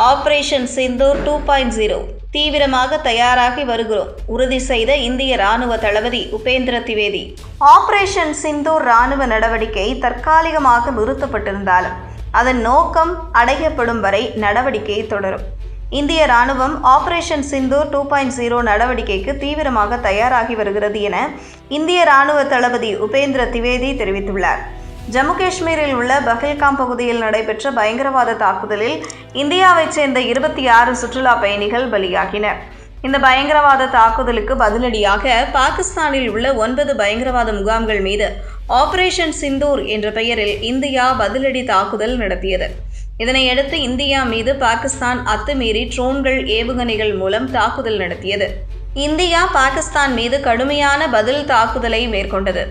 Operation Sindoor two point zero. தீவிரமாக தயாராகி வருகிறோம். உறுதி செய்த இந்திய ராணுவ தளபதி உபேந்திர திவேதி. ஆபரேஷன் சிந்தூர் ராணுவ நடவடிக்கை தற்காலிகமாக நிறுத்தப்பட்டிருந்தாலும் அதன் நோக்கம் அடையப்படும் வரை நடவடிக்கை தொடரும். இந்திய ராணுவம் operation Sindoor two point zero நடவடிக்கைக்கு தீவிரமாக தயாராகி வருகிறது என இந்திய ராணுவ தளபதி உபேந்திர திவேதி தெரிவித்துள்ளார். ஜம்மு காஷ்மீரில் உள்ள பஹல்காம் பகுதியில் நடைபெற்ற பயங்கரவாத தாக்குதலில் இந்தியாவைச் சேர்ந்த இருபத்தி ஆறு சுற்றுலா பயணிகள் பலியாகினர் இந்த பயங்கரவாத தாக்குதலுக்கு பதிலடியாக பாகிஸ்தானில் உள்ள ஒன்பது பயங்கரவாத முகாம்கள் மீது ஆபரேஷன் சிந்தூர் என்ற பெயரில் இந்தியா பதிலடி தாக்குதல் நடத்தியது. இதனையடுத்து இந்தியா மீது பாகிஸ்தான் அத்துமீறி ட்ரோன்கள் ஏவுகணைகள் மூலம் தாக்குதல் நடத்தியது. இந்தியா பாகிஸ்தான் மீது கடுமையான பதில் தாக்குதலை மேற்கொண்டது.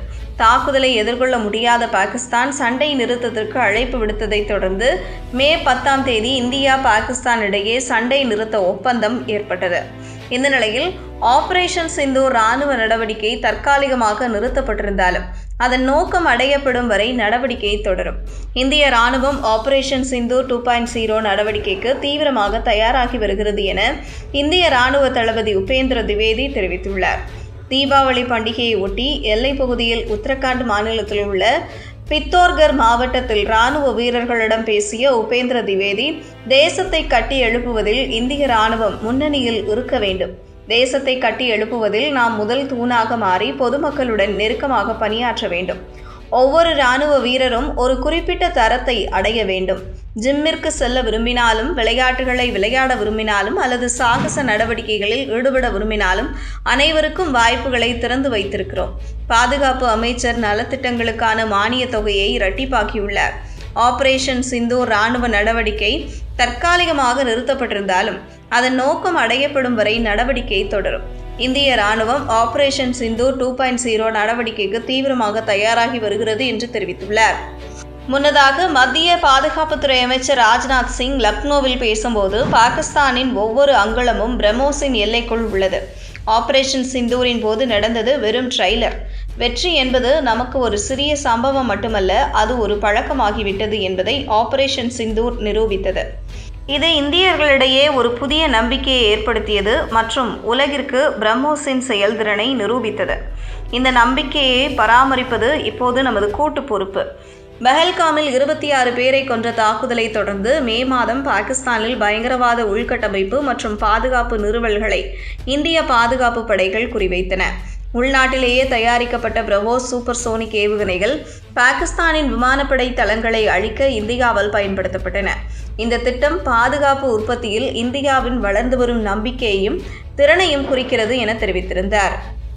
தாக்குதலை எதிர்கொள்ள முடியாத பாகிஸ்தான் சண்டை நிறுத்தத்திற்கு அழைப்பு விடுத்ததைத் தொடர்ந்து மே பத்தாம் தேதி இந்தியா பாகிஸ்தான் இடையே சண்டை நிறுத்த ஒப்பந்தம் ஏற்பட்டது. இந்த நிலையில் ஆபரேஷன் சிந்து ராணுவ நடவடிக்கை தற்காலிகமாக நிறுத்தப்பட்டிருந்தாலும் அதன் நோக்கம் அடையப்படும் வரை நடவடிக்கை தொடரும். இந்திய ராணுவம் operation Sindoor two point zero நடவடிக்கைக்கு தீவிரமாக தயாராகி வருகிறது என இந்திய ராணுவ தளபதி உபேந்திர திவேதி தெரிவித்துள்ளார். தீபாவளி பண்டிகையை ஒட்டி எல்லைப் பகுதியில் உத்தரகாண்ட் மாநிலத்தில் உள்ள பித்தோர்கர் மாவட்டத்தில் ராணுவ வீரர்களிடம் பேசிய உபேந்திர திவேதி தேசத்தை கட்டி எழுப்புவதில் இந்திய ராணுவம் முன்னணியில் இருக்க வேண்டும். தேசத்தை கட்டி எழுப்புவதில் நாம் முதல் தூணாக மாறி பொதுமக்களுடன் நெருக்கமாக பணியாற்ற வேண்டும். ஒவ்வொரு இராணுவ வீரரும் ஒரு குறிப்பிட்ட தரத்தை அடைய வேண்டும். ஜிம்மிற்கு செல்ல விரும்பினாலும் விளையாட்டுகளை விளையாட விரும்பினாலும் அல்லது சாகச நடவடிக்கைகளில் ஈடுபட விரும்பினாலும் அனைவருக்கும் வாய்ப்புகளை திறந்து வைத்திருக்கிறோம். பாதுகாப்பு அமைச்சர் நலத்திட்டங்களுக்கான மானிய தொகையை இரட்டிப்பாக்கியுள்ளார். ஆபரேஷன் சிந்து இராணுவ நடவடிக்கை தற்காலிகமாக நிறுத்தப்பட்டிருந்தாலும் அதன் நோக்கம் அடையப்படும் வரை நடவடிக்கை தொடரும். இந்திய ராணுவம் operation Sindoor two point zero நடவடிக்கைக்கு தீவிரமாக தயாராகி வருகிறது என்று தெரிவித்துள்ளார். முன்னதாக மத்திய பாதுகாப்புத்துறை அமைச்சர் ராஜ்நாத் சிங் லக்னோவில் பேசும்போது பாகிஸ்தானின் ஒவ்வொரு அங்குலமும் பிரம்மோஸின் எல்லைக்குள் உள்ளது. ஆபரேஷன் சிந்தூரின் போது நடந்தது வெறும் ட்ரைலர் வெற்றி என்பது நமக்கு ஒரு சிறிய சம்பவம் மட்டுமல்ல அது ஒரு பழக்கமாகிவிட்டது என்பதை ஆபரேஷன் சிந்தூர் நிரூபித்தது. இது இந்தியர்களிடையே ஒரு புதிய நம்பிக்கையை ஏற்படுத்தியது மற்றும் உலகிற்கு பிரம்மோஸின் செயல்திறனை நிரூபித்தது. இந்த நம்பிக்கையை பராமரிப்பது இப்போது நமது கூட்டு பொறுப்பு. பஹல்காமில் இருபத்தி ஆறு பேரை கொன்ற தாக்குதலை தொடர்ந்து மே மாதம் பாகிஸ்தானில் பயங்கரவாத உள்கட்டமைப்பு மற்றும் பாதுகாப்பு நிறுவல்களை இந்திய பாதுகாப்பு படைகள் குறிவைத்தன. உள்நாட்டிலேயே தயாரிக்கப்பட்ட பிரவோஸ் சூப்பர் சோனிக் ஏவுகணைகள் பாகிஸ்தானின் விமானப்படை தளங்களை அழிக்க இந்தியாவால் பயன்படுத்தப்பட்டன. இந்த திட்டம் பாதுகாப்பு உற்பத்தியில் இந்தியாவின் வளர்ந்து வரும் நம்பிக்கையையும் திறனையும் குறிக்கிறது என தெரிவித்திருந்தார்.